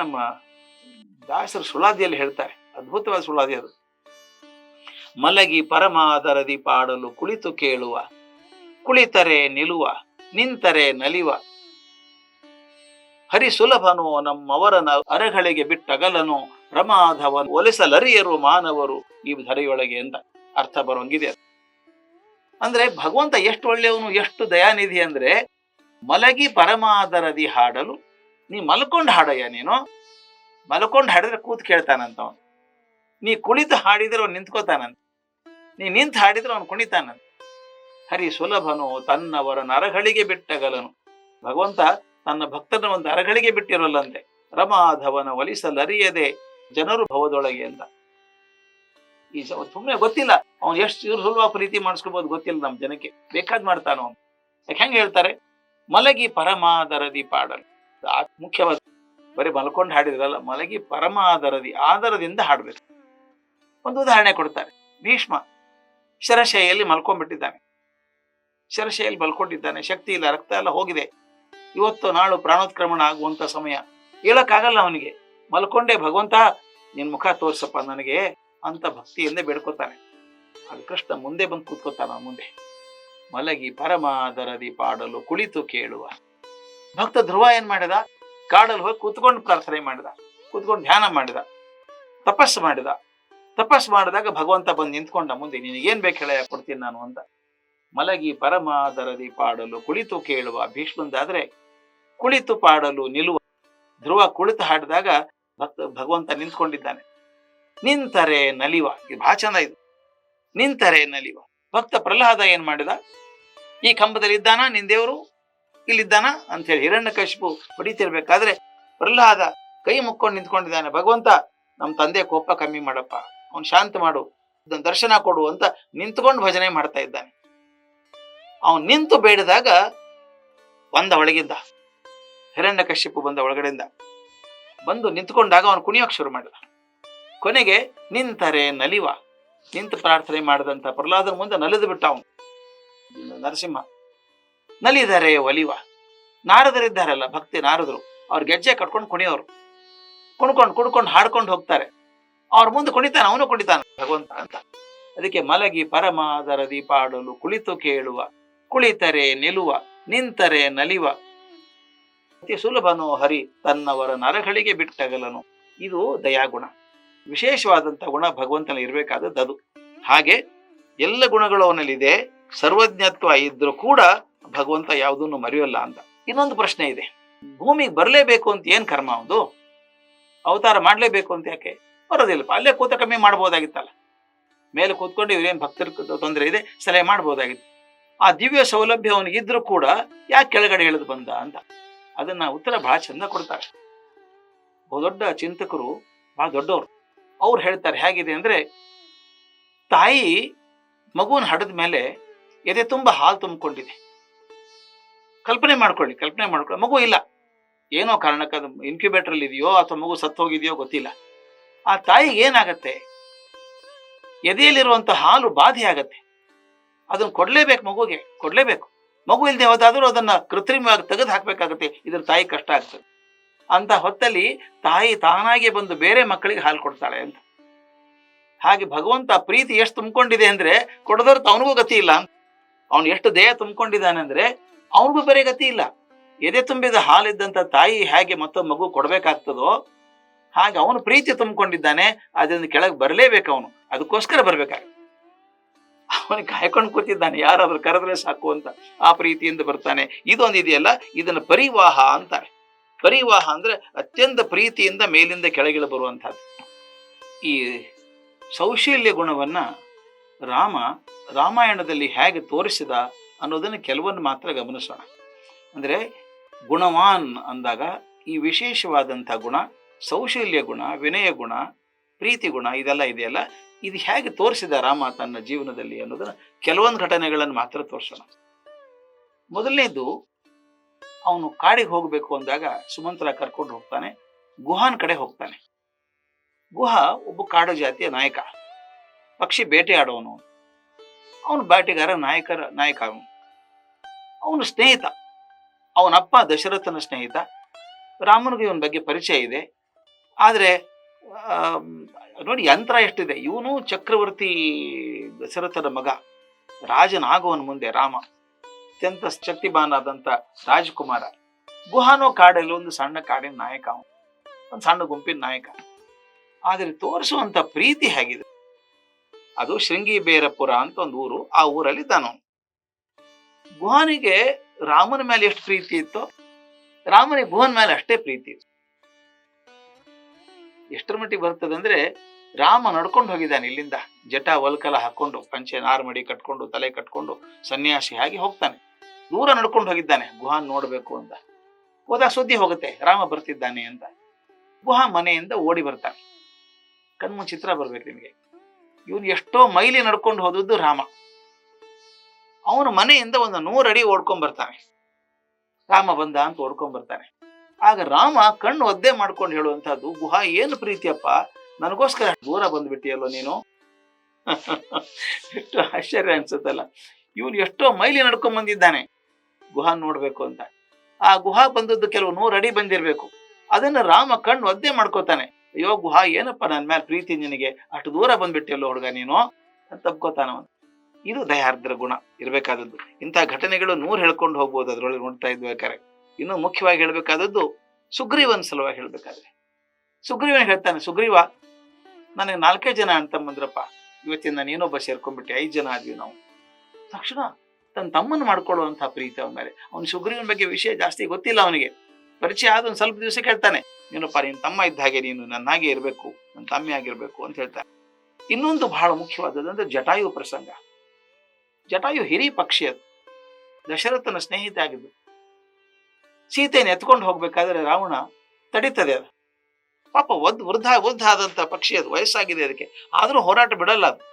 ನಮ್ಮ ದಾಸರ ಸುಳಾದಿಯಲ್ಲಿ ಹೇಳ್ತಾರೆ. ಅದ್ಭುತವಾದ ಸುಳಾದಿ ಅದು. ಮಲಗಿ ಪರಮಾದರದಿ ಪಾಡಲು ಕುಳಿತು ಕೇಳುವ. ಕುಳಿತರೆ ನಿಲುವ, ನಿಂತರೆ ನಲಿವ. ಹರಿ ಸುಲಭನು ನಮ್ಮವರನ ಅರಗಳಿಗೆ ಬಿಟ್ಟಗಲನು ಪ್ರಮಾದವ ಒಲಿಸಲರಿಯರು ಮಾನವರು ಈ ಧರೆಯೊಳಗೆ ಅಂತ ಅರ್ಥ ಬರೋಂಗಿದೆ ಅಂದ್ರೆ ಭಗವಂತ ಎಷ್ಟು ಒಳ್ಳೆಯವನು, ಎಷ್ಟು ದಯಾನಿಧಿ ಅಂದ್ರೆ ಮಲಗಿ ಪರಮಾದರದಿ ಹಾಡಲು ನೀ ಮಲ್ಕೊಂಡು ಹಾಡಯ್ಯ ನೀನು. ಮಲ್ಕೊಂಡು ಹಾಡಿದ್ರೆ ಕೂತ್ ಕೇಳ್ತಾನಂತ ಅವನು. ನೀ ಕುಳಿತು ಹಾಡಿದ್ರೆ ಅವ್ನು ನಿಂತ್ಕೋತಾನಂತ. ನೀ ನಿಂತು ಹಾಡಿದ್ರೆ ಅವನು ಕುಣಿತಾನಂತ. ಹರಿ ಸುಲಭನು ತನ್ನವರ ನರಗಳಿಗೆ ಬಿಟ್ಟಗಲನು. ಭಗವಂತ ತನ್ನ ಭಕ್ತನ ಒಂದು ಅರಗಳಿಗೆ ಬಿಟ್ಟಿರೋಲ್ಲಂತೆ. ರಮಾಧವನ ಒಲಿಸಲರಿಯದೆ ಜನರು ಭವದೊಳಗೆ ಅಂತ. ಈ ಸುಮ್ಮನೆ ಗೊತ್ತಿಲ್ಲ. ಅವನು ಎಷ್ಟು ಸುಲಭ ಪ್ರೀತಿ ಮಾಡಿಸ್ಕೋಬಹುದು ಗೊತ್ತಿಲ್ಲ ನಮ್ಮ ಜನಕ್ಕೆ. ಬೇಕಾದ್ ಮಾಡ್ತಾನ ಅವನು ಯಾಕೆ ಹೆಂಗೆ ಹೇಳ್ತಾರೆ? ಮಲಗಿ ಪರಮಾದರದಿ ಪಾಡಲು. ಮುಖ್ಯವಾದ ಬರೀ ಮಲ್ಕೊಂಡು ಹಾಡಿದ್ರಲ್ಲ, ಮಲಗಿ ಪರಮಾದರದಿ ಆದರದಿಂದ ಹಾಡಬೇಕು. ಒಂದು ಉದಾಹರಣೆ ಕೊಡ್ತಾರೆ. ಭೀಷ್ಮ ಶರಶೈಯಲ್ಲಿ ಮಲ್ಕೊಂಡ್ಬಿಟ್ಟಿದ್ದಾನೆ. ಶರಶೈಯಲ್ಲಿ ಮಲ್ಕೊಂಡಿದ್ದಾನೆ, ಶಕ್ತಿ ಇಲ್ಲ, ರಕ್ತ ಎಲ್ಲ ಹೋಗಿದೆ. ಇವತ್ತು ನಾಳು ಪ್ರಾಣೋತ್ಕ್ರಮಣ ಆಗುವಂತ ಸಮಯ. ಹೇಳಕ್ಕಾಗಲ್ಲ ಅವನಿಗೆ. ಮಲ್ಕೊಂಡೆ ಭಗವಂತ, ನಿನ್ ಮುಖ ತೋರ್ಸಪ್ಪ, ನನಗೆ ಅಂತ ಭಕ್ತಿಯಿಂದ ಬೇಡ್ಕೋತಾನೆ. ಅದು ಕೃಷ್ಣ ಮುಂದೆ ಬಂದು ಕೂತ್ಕೋತಾನ ಮುಂದೆ. ಮಲಗಿ ಪರಮಾದರದಿ ಪಾಡಲು ಕುಳಿತು ಕೇಳುವ. ಭಕ್ತ ಧ್ರುವ ಏನ್ ಮಾಡಿದ? ಕಾಡಲ್ಲಿ ಹೋಗಿ ಕೂತ್ಕೊಂಡು ಪ್ರಾರ್ಥನೆ ಮಾಡಿದ. ಕೂತ್ಕೊಂಡು ಧ್ಯಾನ ಮಾಡಿದ. ತಪಸ್ಸು ಮಾಡಿದ. ತಪಸ್ಸು ಮಾಡಿದಾಗ ಭಗವಂತ ಬಂದು ನಿಂತ್ಕೊಂಡ ಮುಂದೆ, ನಿನಗೇನ್ ಬೇಕು ಹೇಳ ಕೊಡ್ತೀನಿ ನಾನು ಅಂತ. ಮಲಗಿ ಪರಮಾದರದಿ ಪಾಡಲು ಕುಳಿತು ಕೇಳುವ ಭೀಷ್ಮಂದಾದ್ರೆ, ಕುಳಿತು ಪಾಡಲು ನಿಲ್ಲುವ ಧ್ರುವ ಕುಳಿತು ಹಾಡಿದಾಗ ಭಕ್ತ, ಭಗವಂತ ನಿಂತ್ಕೊಂಡಿದ್ದಾನೆ. ನಿಂತರೆ ನಲಿವ. ಇದು ಬಹಳ ಚಂದ ಇದು. ನಿಂತರೆ ನಲಿವ. ಭಕ್ತ ಪ್ರಹ್ಲಾದ ಏನ್ ಮಾಡಿದ? ಈ ಕಂಬದಲ್ಲಿ ಇದ್ದಾನ ನಿನ್ ದೇವರು? ಇಲ್ಲಿದ್ದಾನ ಅಂತ ಹೇಳಿ ಹಿರಣ್ಯ ಕಶಿಪು ಹೊಡಿತಿರ್ಬೇಕಾದ್ರೆ ಪ್ರಹ್ಲಾದ ಕೈ ಮುಕ್ಕೊಂಡು ನಿಂತ್ಕೊಂಡಿದ್ದಾನೆ. ಭಗವಂತ ನಮ್ಮ ತಂದೆ ಕೋಪ ಕಮ್ಮಿ ಮಾಡಪ್ಪ. ಅವನ್ ಶಾಂತ ಮಾಡು ದರ್ಶನ ಕೊಡು ಅಂತ ನಿಂತ್ಕೊಂಡು ಭಜನೆ ಮಾಡ್ತಾ ಇದ್ದಾನೆ. ಅವನು ನಿಂತು ಬೇಡಿದಾಗ ಬಂದ ಒಳಗಿಂದ, ಹಿರಣ್ಯ ಕಶ್ಯಪು ಬಂದ ಒಳಗಡೆಯಿಂದ ಬಂದು ನಿಂತ್ಕೊಂಡಾಗ ಅವನು ಕುಣಿಯೋಕ್ ಶುರು ಮಾಡಿದ. ಕೊನೆಗೆ, ನಿಂತರೆ ನಲಿವ. ನಿಂತು ಪ್ರಾರ್ಥನೆ ಮಾಡಿದಂತ ಪ್ರಹ್ಲಾದನ ಮುಂದೆ ನಲಿದು ಬಿಟ್ಟ ಅವನು. ನರಸಿಂಹ ನಲಿದರೆ ಒಲಿವ. ನಾರದರಿದ್ದಾರಲ್ಲ ಭಕ್ತಿ ನಾರದರು. ಅವ್ರ ಗೆಜ್ಜೆ ಕಟ್ಕೊಂಡು ಕುಣಿಯೋರು. ಕುಣ್ಕೊಂಡು ಕುಡ್ಕೊಂಡು ಹಾಡ್ಕೊಂಡು ಹೋಗ್ತಾರೆ. ಅವ್ರ ಮುಂದೆ ಕುಣಿತಾನೆ, ಅವನು ಕುಣಿತಾನೆ. ಭಗವಂತ ಅಂತ. ಅದಕ್ಕೆ ಮಲಗಿ ಪರಮಾದರ ದೀಪಾಡಲು ಕುಳಿತು ಕೇಳುವ. ಕುಳಿತರೆ ನಿಲುವ, ನಿಂತರೆ ನಲಿವ. ಅತಿ ಸುಲಭನು ಹರಿ, ತನ್ನವರ ನರಗಳಿಗೆ ಬಿಟ್ಟಗಲನು. ಇದು ದಯಾಗುಣ. ವಿಶೇಷವಾದಂಥ ಗುಣ ಭಗವಂತನಲ್ಲಿ ಇರಬೇಕಾದದ್ದು ಅದು. ಹಾಗೆ ಎಲ್ಲ ಗುಣಗಳು ಅವನಲ್ಲಿದೆ. ಸರ್ವಜ್ಞತ್ವ ಇದ್ರೂ ಕೂಡ ಭಗವಂತ ಯಾವುದನ್ನು ಮರೆಯೋಲ್ಲ ಅಂತ. ಇನ್ನೊಂದು ಪ್ರಶ್ನೆ ಇದೆ. ಭೂಮಿಗೆ ಬರಲೇಬೇಕು ಅಂತ ಏನ್ ಕರ್ಮ ಅವನು ಅವತಾರ ಮಾಡಲೇಬೇಕು ಅಂತ ಯಾಕೆ? ಬರೋದಿಲ್ಲಪ್ಪ. ಅಲ್ಲೇ ಕೂತ ಕಮ್ಮಿ ಮಾಡ್ಬೋದಾಗಿತ್ತಲ್ಲ. ಮೇಲೆ ಕೂತ್ಕೊಂಡು ಇವ್ರೇನ್ ಭಕ್ತರ ತೊಂದರೆ ಇದೆ? ಸಲಹೆ ಮಾಡ್ಬೋದಾಗಿತ್ತು. ಆ ದಿವ್ಯ ಸೌಲಭ್ಯ ಅವನಿಗಿದ್ರು ಕೂಡ ಯಾಕೆ ಕೆಳಗಡೆ ಇಳಿದು ಬಂದ ಅಂತ. ಅದನ್ನ ಉತ್ತರ ಬಹಳ ಚಂದ ಕೊಡ್ತಾರೆ. ಬಹುದೊಡ್ಡ ಚಿಂತಕರು, ಬಹಳ ದೊಡ್ಡವರು. ಅವ್ರು ಹೇಳ್ತಾರೆ, ಹೇಗಿದೆ ಅಂದ್ರೆ, ತಾಯಿ ಮಗುವನ್ನ ಹಡದ ಮೇಲೆ ಎದೆ ತುಂಬಾ ಹಾಲು ತುಂಬಿಕೊಂಡಿದೆ. ಕಲ್ಪನೆ ಮಾಡ್ಕೊಳ್ಳಿ ಕಲ್ಪನೆ ಮಾಡ್ಕೊಳ್ಳಿ. ಮಗು ಇಲ್ಲ. ಏನೋ ಕಾರಣಕ್ಕೆ ಅದು ಇನ್ಕ್ಯುಬೇಟರ್ ಇದೆಯೋ ಅಥವಾ ಮಗು ಸತ್ತು ಹೋಗಿದೆಯೋ ಗೊತ್ತಿಲ್ಲ. ಆ ತಾಯಿಗೆ ಏನಾಗತ್ತೆ? ಎದೆಯಲ್ಲಿರುವಂತ ಹಾಲು ಬಾಧೆ ಆಗತ್ತೆ. ಅದನ್ನು ಕೊಡ್ಲೇಬೇಕು ಮಗುಗೆ, ಕೊಡ್ಲೇಬೇಕು. ಮಗು ಇಲ್ಲದೆ ಹೋದಾದ್ರೂ ಅದನ್ನ ಕೃತ್ರಿಮವಾಗಿ ತೆಗೆದು ಹಾಕ್ಬೇಕಾಗತ್ತೆ. ಇದ್ರ ತಾಯಿ ಕಷ್ಟ ಆಗ್ತದೆ. ಅಂತ ಹೊತ್ತಲ್ಲಿ ತಾಯಿ ತಾನಾಗೆ ಬಂದು ಬೇರೆ ಮಕ್ಕಳಿಗೆ ಹಾಲು ಕೊಡ್ತಾಳೆ ಅಂತ. ಹಾಗೆ ಭಗವಂತ ಪ್ರೀತಿ ಎಷ್ಟು ತುಂಬಿಕೊಂಡಿದೆ ಅಂದ್ರೆ ಕೊಡದವ್ರು ಅವನಿಗೂ ಗತಿ ಇಲ್ಲ ಅಂತ. ಅವನು ಎಷ್ಟು ದೇಹ ತುಂಬಿಕೊಂಡಿದ್ದಾನೆ ಅಂದ್ರೆ ಅವನಿಗೂ ಬೇರೆ ಗತಿ ಇಲ್ಲ. ಎದೆ ತುಂಬಿದ ಹಾಲಿದ್ದಂತ ತಾಯಿ ಹೇಗೆ ಮತ್ತೊಂದು ಮಗು ಕೊಡಬೇಕಾಗ್ತದೋ ಹಾಗೆ ಅವನು ಪ್ರೀತಿ ತುಂಬಿಕೊಂಡಿದ್ದಾನೆ ಅದರಿಂದ ಕೆಳಗೆ ಬರಲೇಬೇಕು ಅವನು. ಅದಕ್ಕೋಸ್ಕರ ಬರ್ಬೇಕಾಗ ಅವನಿಗೆ ಕಾಯ್ಕೊಂಡು ಕೂತಿದ್ದಾನೆ, ಯಾರಾದ್ರೂ ಕರೆದ್ರೆ ಸಾಕು ಅಂತ ಆ ಪ್ರೀತಿಯಿಂದ ಬರ್ತಾನೆ. ಇದೊಂದು ಇದೆಯಲ್ಲ, ಇದನ್ನ ಪರಿವಾಹ ಅಂತಾರೆ. ಪರಿವಾಹ ಅಂದ್ರೆ ಅತ್ಯಂತ ಪ್ರೀತಿಯಿಂದ ಮೇಲಿಂದ ಕೆಳಗಿಳ ಬರುವಂತಹದ್ದು ಈ ಸೌಶೀಲ್ಯ ಗುಣವನ್ನ ರಾಮ ರಾಮಾಯಣದಲ್ಲಿ ಹೇಗೆ ತೋರಿಸಿದ ಅನ್ನೋದನ್ನು ಕೆಲವೊಂದು ಮಾತ್ರ ಗಮನಿಸೋಣ. ಅಂದ್ರೆ ಗುಣವಾನ್ ಅಂದಾಗ ಈ ವಿಶೇಷವಾದಂಥ ಗುಣ, ಸೌಶಲ್ಯ ಗುಣ, ವಿನಯ ಗುಣ, ಪ್ರೀತಿ ಗುಣ ಇದೆಲ್ಲ ಇದೆಯಲ್ಲ, ಇದು ಹೇಗೆ ತೋರಿಸಿದ ರಾಮ ತನ್ನ ಜೀವನದಲ್ಲಿ ಅನ್ನೋದನ್ನ ಕೆಲವೊಂದು ಘಟನೆಗಳನ್ನು ಮಾತ್ರ ತೋರಿಸೋಣ. ಮೊದಲನೇದು, ಅವನು ಕಾಡಿಗೆ ಹೋಗಬೇಕು ಅಂದಾಗ ಸುಮಂತ್ರ ಕರ್ಕೊಂಡು ಹೋಗ್ತಾನೆ, ಗುಹಾನ್ ಕಡೆ ಹೋಗ್ತಾನೆ. ಗುಹ ಒಬ್ಬ ಕಾಡು ಜಾತಿಯ ನಾಯಕ, ಪಕ್ಷಿ ಬೇಟೆ ಆಡೋನು ಅವನು ಬೇಟೆಗಾರ, ನಾಯಕರ ನಾಯಕ ಅವನು. ಅವನು ಸ್ನೇಹಿತ ಅವನಪ್ಪ ದಶರಥನ ಸ್ನೇಹಿತ, ರಾಮನಿಗೆ ಇವನ ಬಗ್ಗೆ ಪರಿಚಯ ಇದೆ. ಆದರೆ ನೋಡಿ ಯಂತ್ರ ಎಷ್ಟಿದೆ. ಇವನು ಚಕ್ರವರ್ತಿ ದಶರಥನ ಮಗ. ರಾಜನಾಗುವನ ಮುಂದೆ ರಾಮ. ಅತ್ಯಂತ ಶಕ್ತಿಬಾನಾದಂಥ ರಾಜಕುಮಾರ. ಗುಹಾನೋ ಕಾಡಲ್ಲಿ ಒಂದು ಸಣ್ಣ ಕಾಡಿನ ನಾಯಕ ಅವನು. ಒಂದು ಸಣ್ಣ ಗುಂಪಿನ ನಾಯಕ. ಆದರೆ ತೋರಿಸುವಂಥ ಪ್ರೀತಿ ಹೇಗಿದೆ. ಅದು ಶೃಂಗಿ ಬೇರಪುರ ಅಂತ ಒಂದು ಊರು. ಆ ಊರಲ್ಲಿ ಇದ್ದಾನು ಗುಹಾನಿಗೆ ರಾಮನ ಮೇಲೆ ಎಷ್ಟು ಪ್ರೀತಿ ಇತ್ತೋ, ರಾಮನಿಗೆ ಗುಹನ್ ಮೇಲೆ ಅಷ್ಟೇ ಪ್ರೀತಿ ಇತ್ತು. ಎಷ್ಟರ ಮಟ್ಟಿಗೆ ಬರ್ತದೆ ಅಂದ್ರೆ, ರಾಮ ನಡ್ಕೊಂಡು ಹೋಗಿದ್ದಾನೆ ಇಲ್ಲಿಂದ. ಜಟ ವಲ್ಕಲ ಹಾಕೊಂಡು ಪಂಚೆ ನಾರ್ಮಡಿ ಕಟ್ಕೊಂಡು, ತಲೆ ಕಟ್ಕೊಂಡು, ಸನ್ಯಾಸಿ ಆಗಿ ಹೋಗ್ತಾನೆ. ದೂರ ನಡ್ಕೊಂಡು ಹೋಗಿದ್ದಾನೆ ಗುಹಾನ್ ನೋಡ್ಬೇಕು ಅಂತ. ಹೋದಾಗ ಸುದ್ದಿ ಹೋಗುತ್ತೆ, ರಾಮ ಬರ್ತಿದ್ದಾನೆ ಅಂತ. ಗುಹಾ ಮನೆಯಿಂದ ಓಡಿ ಬರ್ತಾನೆ. ಕಣ್ಮು ಚಿತ್ರ ಬರ್ಬೇಕು ನಿಮಗೆ. ಇವನು ಎಷ್ಟೋ ಮೈಲಿ ನಡ್ಕೊಂಡು ಹೋದದ್ದು ರಾಮ. ಅವನ ಮನೆಯಿಂದ ಒಂದು ನೂರಡಿ ಓಡ್ಕೊಂಡ್ ಬರ್ತಾನೆ. ರಾಮ ಬಂದ ಅಂತ ಓಡ್ಕೊಂಡ್ ಬರ್ತಾನೆ. ಆಗ ರಾಮ ಕಣ್ಣು ಒದ್ದೆ ಮಾಡ್ಕೊಂಡು ಹೇಳುವಂತಹದ್ದು ಗುಹಾ ಏನು ಪ್ರೀತಿಯಪ್ಪ? ನನಗೋಸ್ಕರ ದೂರ ಬಂದ್ಬಿಟ್ಟಿಯಲ್ಲೋ ನೀನು? ಎಷ್ಟು ಆಶ್ಚರ್ಯ ಅನ್ಸುತ್ತಲ್ಲ. ಇವನು ಎಷ್ಟೋ ಮೈಲಿ ನಡ್ಕೊಂಡ್ ಬಂದಿದ್ದಾನೆ. ಗುಹಾ ನೋಡ್ಬೇಕು ಅಂತ. ಆ ಗುಹಾ ಬಂದದ್ದು ಕೆಲವು ನೂರು ಅಡಿ ಬಂದಿರ್ಬೇಕು. ಅದನ್ನ ರಾಮ ಕಣ್ಣು ಒದ್ದೆ ಮಾಡ್ಕೋತಾನೆ. ಅಯ್ಯೋ ಗುಹಾ, ಏನಪ್ಪ ನನ್ನ ಮೇಲೆ ಪ್ರೀತಿ ನಿನಗೆ? ಅಷ್ಟು ದೂರ ಬಂದ್ಬಿಟ್ಟಿಯಲ್ಲೋ ಹುಡುಗ ನೀನು? ಅಂತ ತಪ್ಕೋತಾನ ಅವನು ಇದು ದಯಾರ್ದ್ರ ಗುಣ ಇರಬೇಕಾದದ್ದು. ಇಂಥ ಘಟನೆಗಳು ನೂರ್ ಹೇಳ್ಕೊಂಡು ಹೋಗ್ಬೋದು ಅದರೊಳಗೆ ನೋಡ್ತಾ ಇದ್ಬೇಕಾರೆ ಇನ್ನು ಮುಖ್ಯವಾಗಿ ಹೇಳ್ಬೇಕಾದದ್ದು ಸುಗ್ರೀವನ್ ಸಲುವಾಗಿ ಹೇಳ್ಬೇಕಾದ್ರೆ. ಸುಗ್ರೀವನ್ ಹೇಳ್ತಾನೆ, ಸುಗ್ರೀವ, ನನಗೆ ನಾಲ್ಕೇ ಜನ ಅಂತ ಅಂತಮ್ಮಂದ್ರಪ್ಪ ಇವತ್ತಿಂದ ಏನೊಬ್ಬ ಸೇರ್ಕೊಂಡ್ಬಿಟ್ಟೆ, ಐದು ಜನ ಆದ್ವಿ ನಾವು. ತಕ್ಷಣ ತನ್ನ ತಮ್ಮನ್ನು ಮಾಡ್ಕೊಳ್ಳುವಂತಹ ಪ್ರೀತಿ ಅವನ ಮೇಲೆ. ಅವ್ನು ಸುಗ್ರೀವನ ಬಗ್ಗೆ ವಿಷಯ ಜಾಸ್ತಿ ಗೊತ್ತಿಲ್ಲ ಅವನಿಗೆ. ಪರಿಚಯ ಆದ ಒಂದು ಸ್ವಲ್ಪ ದಿವಸ ಕೇಳ್ತಾನೆ. ನೀನಪ್ಪ ನಿನ್ನ ತಮ್ಮ ಇದ್ದ ಹಾಗೆ ನೀನು ನನ್ನ ಹಾಗೆ ಇರಬೇಕು ನನ್ನ ತಮ್ಮಿ ಆಗಿರ್ಬೇಕು ಅಂತ ಹೇಳ್ತಾನೆ. ಇನ್ನೊಂದು ಬಹಳ ಮುಖ್ಯವಾದದ್ದು ಅಂದ್ರೆ ಜಟಾಯು ಪ್ರಸಂಗ. ಜಟಾಯು ಹಿರಿ ಪಕ್ಷಿ ಅದು. ದಶರಥನ ಸ್ನೇಹಿತ ಆಗಿದ್ದು. ಸೀತೆಯನ್ನು ಎತ್ಕೊಂಡು ಹೋಗ್ಬೇಕಾದ್ರೆ ರಾವಣ ತಡೀತದೆ ಅದು. ಪಾಪ ಒದ್ ವೃದ್ಧ ವೃದ್ಧ ಆದಂತ ಪಕ್ಷಿ ಅದು, ವಯಸ್ಸಾಗಿದೆ ಅದಕ್ಕೆ. ಆದ್ರೂ ಹೋರಾಟ ಬಿಡಲ್ಲ ಅದು.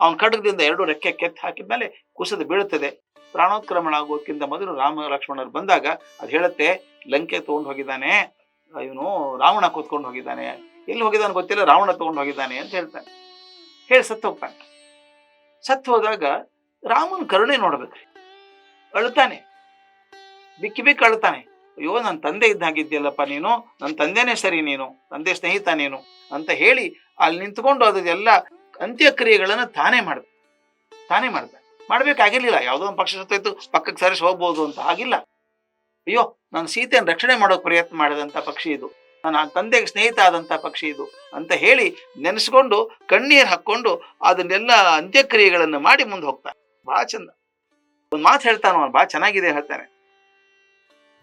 ಅವನ ಖಡ್ಗದಿಂದ ಎರಡು ರೆಕ್ಕೆ ಕೆತ್ತಿ ಹಾಕಿದ ಮೇಲೆ ಕುಸಿದು ಬೀಳುತ್ತದೆ. ಪ್ರಾಣೋತ್ಕ್ರಮಣ ಆಗೋಕ್ಕಿಂತ ಮೊದಲು ರಾಮ ಲಕ್ಷ್ಮಣರು ಬಂದಾಗ ಅದು ಹೇಳುತ್ತೆ, ಲಂಕೆ ತಗೊಂಡು ಹೋಗಿದ್ದಾನೆ, ಇವನು ರಾವಣ ಕೂತ್ಕೊಂಡು ಹೋಗಿದ್ದಾನೆ. ಎಲ್ಲಿ ಹೋಗಿದ್ದಾನೆ ಗೊತ್ತಿಲ್ಲ, ರಾವಣ ತಗೊಂಡು ಹೋಗಿದ್ದಾನೆ ಅಂತ ಹೇಳ್ತಾನೆ. ಹೇಳಿ ಸತ್ತು ಹೋಗ್ತಾನೆ ಸತ್ತು ಹೋದಾಗ ರಾಮನ ಕರುಣೆ ನೋಡ್ಬೇಕ್ರಿ. ಅಳ್ತಾನೆ ಬಿಕ್ಕಿ ಬಿಕ್ಕಿ ಅಳ್ತಾನೆ ಅಯ್ಯೋ ನನ್ನ ತಂದೆ ಇದ್ದ ಹಾಗಿದ್ಯಲ್ಲಪ್ಪ ನೀನು. ನನ್ನ ತಂದೆನೇ ಸರಿ ನೀನು. ತಂದೆ ಸ್ನೇಹಿತ ನೀನು ಅಂತ ಹೇಳಿ ಅಲ್ಲಿ ನಿಂತ್ಕೊಂಡು ಅದೆಲ್ಲ ಅಂತ್ಯಕ್ರಿಯೆಗಳನ್ನು ತಾನೇ ಮಾಡ್ದ. ತಾನೇ ಮಾಡ್ದ. ಮಾಡ್ಬೇಕಾಗಿರ್ಲಿಲ್ಲ. ಯಾವುದೋ ಒಂದು ಪಕ್ಷ ಸತ್ತೋಯ್ತು ಪಕ್ಕಕ್ಕೆ ಸರಿಸಿ ಹೋಗ್ಬೋದು ಅಂತ ಆಗಿಲ್ಲ. ಅಯ್ಯೋ, ನಾನು ಸೀತೆಯನ್ನು ರಕ್ಷಣೆ ಮಾಡೋಕೆ ಪ್ರಯತ್ನ ಮಾಡಿದಂಥ ಪಕ್ಷಿ ಇದು. ನನ್ನ ತಂದೆಗೆ ಸ್ನೇಹಿತ ಆದಂಥ ಪಕ್ಷಿ ಇದು ಅಂತ ಹೇಳಿ ನೆನೆಸ್ಕೊಂಡು ಕಣ್ಣೀರು ಹಾಕ್ಕೊಂಡು ಅದನ್ನೆಲ್ಲ ಅಂತ್ಯಕ್ರಿಯೆಗಳನ್ನು ಮಾಡಿ ಮುಂದೆ ಹೋಗ್ತಾನೆ ಬಹಳ ಚಂದ. ಒಂದು ಮಾತು ಹೇಳ್ತಾನ ಅವನು ಬಹಳ ಚೆನ್ನಾಗಿದೆ ಹೇಳ್ತಾನೆ.